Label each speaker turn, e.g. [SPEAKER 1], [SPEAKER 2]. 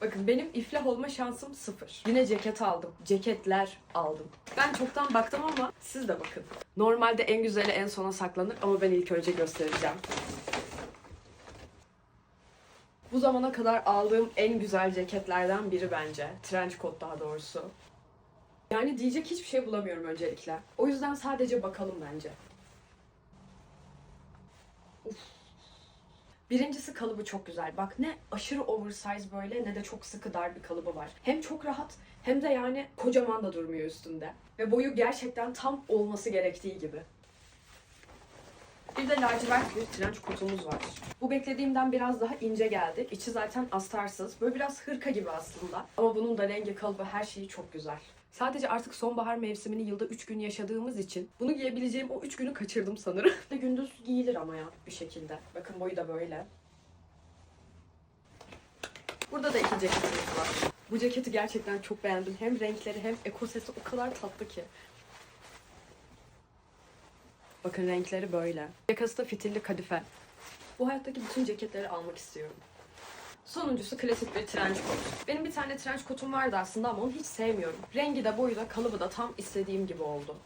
[SPEAKER 1] Bakın benim iflah olma şansım sıfır. Yine ceket aldım. Ceketler aldım. Ben çoktan baktım ama siz de bakın. Normalde en güzeli en sona saklanır ama ben ilk önce göstereceğim. Bu zamana kadar aldığım en güzel ceketlerden biri bence. Trench coat daha doğrusu. Yani diyecek hiçbir şey bulamıyorum öncelikle. O yüzden sadece bakalım bence. Uf. Birincisi kalıbı çok güzel. Bak ne aşırı oversize böyle ne de çok sıkı dar bir kalıbı var. Hem çok rahat hem de yani kocaman da durmuyor üstünde. Ve boyu gerçekten tam olması gerektiği gibi. Bir de lacivert bir trench kotumuz var. Bu beklediğimden biraz daha ince geldi. İçi zaten astarsız. Böyle biraz hırka gibi aslında. Ama bunun da rengi, kalıbı, her şeyi çok güzel. Sadece artık sonbahar mevsimini yılda 3 gün yaşadığımız için bunu giyebileceğim o 3 günü kaçırdım sanırım. Gündüz giyilir ama ya bir şekilde. Bakın boyu da böyle. Burada da iki ceketimiz var. Bu ceketi gerçekten çok beğendim. Hem renkleri hem ekosesi o kadar tatlı ki. Bakın renkleri böyle. Yakası da fitilli kadife. Bu hayattaki bütün ceketleri almak istiyorum. Sonuncusu klasik bir trench coat. Benim bir tane trench coat'um vardı aslında ama onu hiç sevmiyorum. Rengi de boyu da kalıbı da tam istediğim gibi oldu.